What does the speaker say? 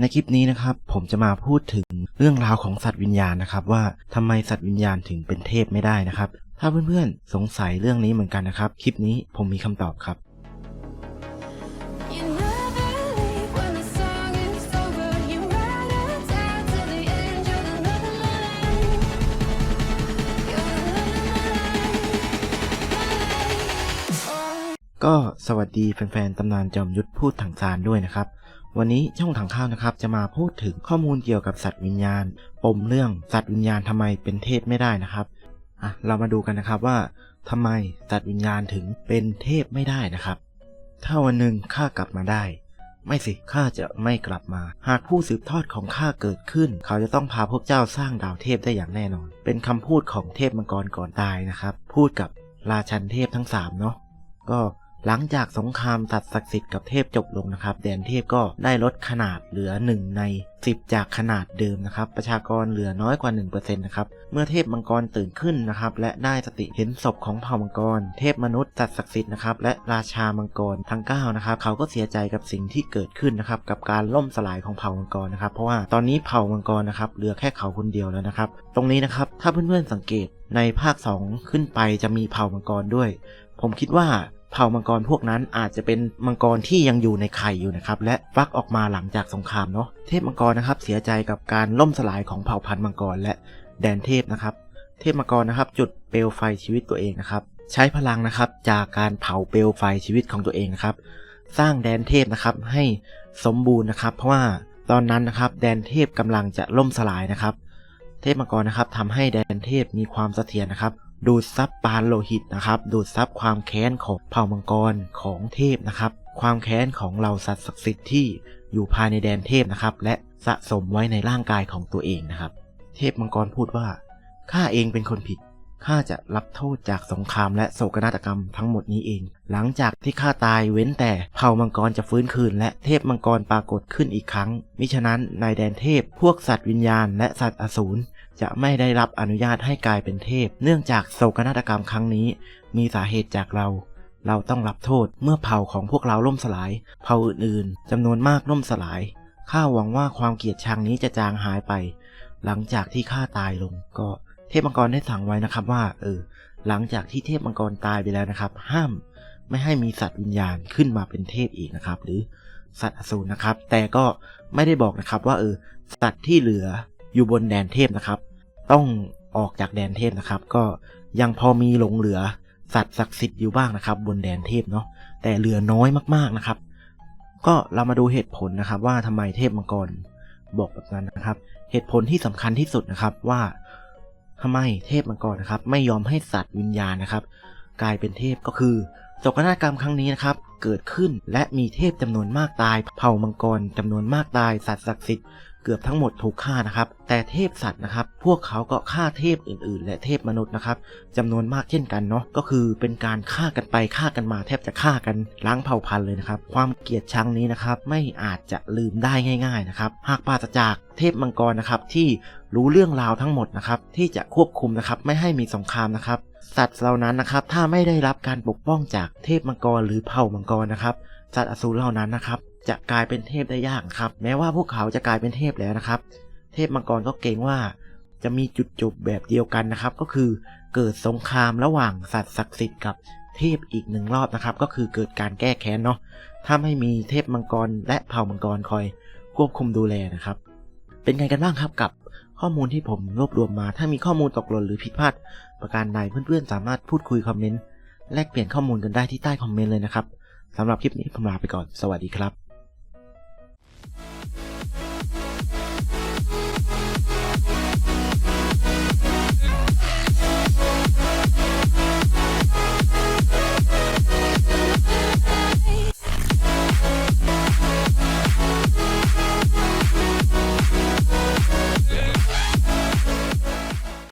ในคลิปนี้นะครับผมจะมาพูดถึงเรื่องราวของสัตว์วิญญาณนะครับ ว่าทำไมสัตว์วิญญาณถึงเป็นเทพไม่ได้นะครับ ถ้าเพื่อนๆสงสัยเรื่องนี้เหมือนกันนะครับ คลิปนี้ผมมีคำตอบครับ You never leave when the song is over. You ride it down to the end. You're the love of my life. You're the love of my life. ก็สวัสดีแฟนๆตำนานจอมยุทธพูดถังซานด้วยนะครับ วันนี้ช่องถังข้าวนะครับจะมาพูดถึงข้อมูลเกี่ยวกับสัตว์วิญญาณ ปมเรื่องสัตว์วิญญาณทำไมเป็นเทพไม่ได้นะครับอะเรามาดูกันนะครับว่าทำไมสัตว์วิญญาณถึงเป็นเทพไม่ได้นะครับ ถ้าวันหนึ่งข้ากลับมาได้ ไม่สิข้าจะไม่กลับมา หากผู้สืบทอดของข้าเกิดขึ้น เขาจะต้องพาพวกเจ้าสร้างดาวเทพได้อย่างแน่นอน เป็นคำพูดของเทพมังกรก่อนตายนะครับ พูดกับราชันเทพทั้งสามเนาะก็ หลังจากสงครามสัตัดศักดิ์สิทธิ์กับเทพจบลงนะครับ แดนเทพก็ได้ลดขนาดเหลือ 1 ใน 10 จากขนาดเดิมนะครับ ประชากรเหลือน้อยกว่า 1%นะครับเมื่อเทพมังกรตื่นขึ้นนะครับ และได้สติเห็นศพของเผ่ามังกร เทพมนุษย์สัตัดศักดิ์สิทธิ์นะครับและราชามังกรทั้ง9นะครับเขาก็เสียใจกับสิ่งที่เกิดขึ้นนะครับกับการล่มสลายของเผ่ามังกรนะครับ เพราะว่าตอนนี้เผ่ามังกรนะครับเหลือแค่เขาคนเดียวแล้วนะครับ ตรงนี้นะครับถ้าเพื่อนๆสังเกตในภาค 2 ขึ้นไปจะมีเผ่ามังกรด้วย ผมคิดว่า เผ่ามังกรพวกนั้นอาจจะเป็นมังกรที่ยังอยู่ในไข่อยู่นะครับและฟักออกมาหลังจากสงครามเนาะเทพมังกรนะครับเสียใจกับการล่มสลายของเผ่าพันธุ์มังกรและแดนเทพนะครับ เทพมังกรนะครับ จุดเปลวไฟชีวิตตัวเองนะครับ ใช้พลังนะครับจากการเผาเปลวไฟชีวิตของตัวเองนะครับ สร้างแดนเทพนะครับให้สมบูรณ์นะครับ เพราะว่าตอนนั้นนะครับ แดนเทพกำลังจะล่มสลายนะครับ เทพมังกรนะครับทำให้แดนเทพมีความเสถียรนะครับ ดูดซับปานโลหิตนะครับ ดูดซับความแค้นของเผ่ามังกรของเทพนะครับ ความแค้นของเหล่าสัตว์ศักดิ์สิทธิ์ที่อยู่ภายในแดนเทพนะครับ และสะสมไว้ในร่างกายของตัวเองนะครับ เทพมังกรพูดว่าข้าเองเป็นคนผิดข้าจะรับโทษจากสงครามและโศกนาฏกรรมทั้งหมดนี้เอง หลังจากที่ข้าตายเว้นแต่เผ่ามังกรจะฟื้นคืน และเทพมังกรปรากฏขึ้นอีกครั้ง มิฉะนั้นในแดนเทพพวกสัตว์วิญญาณและสัตว์อสูร จะไม่ได้รับอนุญาตให้กลายเป็นเทพ เนื่องจากโศกนาฏกรรมครั้งนี้ มีสาเหตุจากเรา เราต้องรับโทษเมื่อเผ่าของพวกเราล่มสลาย เผ่าอื่นๆจำนวนมากล่มสลาย ข้าหวังว่าความเกลียดชังนี้จะจางหายไป หลังจากที่ข้าตายลง ก็เทพมังกรได้สั่งไว้นะครับว่า เออ หลังจากที่เทพมังกรตายไปแล้วนะครับ ห้ามไม่ให้มีสัตว์วิญญาณขึ้นมาเป็นเทพอีกนะครับ หรือสัตว์อสูรนะครับ แต่ก็ไม่ได้บอกนะครับว่าเออสัตว์ที่เหลืออยู่บนแดนเทพนะครับ ต้องออกจากแดนเทพนะครับ ก็ยังพอมีหลงเหลือสัตว์ศักดิ์สิทธิ์อยู่บ้างนะครับ บนแดนเทพเนาะแต่เหลือน้อยมากๆนะครับ ก็เรามาดูเหตุผลนะครับ ว่าทำไมเทพมังกรบอกแบบนั้นนะครับ เหตุผลที่สำคัญที่สุดนะครับว่าทำไมเทพมังกรนะครับ ไม่ยอมให้สัตว์วิญญาณนะครับ กลายเป็นเทพก็คือโศกนาฏกรรมครั้งนี้นะครับ เกิดขึ้นและมีเทพจำนวนมากตาย เผ่ามังกรจำนวนมากตาย สัตว์ศักดิ์สิทธิ์ เกือบทั้งหมดถูกฆ่านะครับ แต่เทพสัตว์นะครับ พวกเขาก็ฆ่าเทพอื่น ๆ และเทพมนุษย์นะครับจำนวนมากเช่นกันเนาะก็คือเป็นการฆ่ากันไปฆ่ากันมาแทบจะฆ่ากันล้างเผ่าพันธุ์เลยนะครับ ความเกลียดชังนี้นะครับไม่อาจจะลืมได้ง่าย ๆนะครับ หากปราศจากเทพมังกรนะครับที่รู้เรื่องราวทั้งหมดนะครับที่จะควบคุมนะครับไม่ให้มีสงครามนะครับ สัตว์เหล่านั้นนะครับถ้าไม่ได้รับการปกป้องจากเทพมังกรหรือเผ่ามังกรนะครับสัตว์อสูรเหล่านั้นนะครับ จะกลายเป็นเทพได้ยากครับ แม้ว่าพวกเขาจะกลายเป็นเทพแล้วนะครับ เทพมังกรก็เกรงว่า จะมีจุดจบแบบเดียวกันนะครับ ก็คือเกิดสงครามระหว่างสัตว์ศักดิ์สิทธิ์กับเทพอีกหนึ่งรอบนะครับ ก็คือเกิดการแก้แค้นเนาะถ้าไม่มีเทพมังกรและเผ่ามังกรคอยควบคุมดูแลนะครับ เป็นไงกันบ้างครับกับข้อมูลที่ผมรวบรวมมา ถ้ามีข้อมูลตกหล่นหรือผิดพลาด ประการใดเพื่อนๆ สามารถพูดคุยคอมเมนต์แลกเปลี่ยนข้อมูลกันได้ที่ใต้คอมเมนต์เลยนะครับสำหรับคลิปนี้ผมลาไปก่อน สวัสดีครับ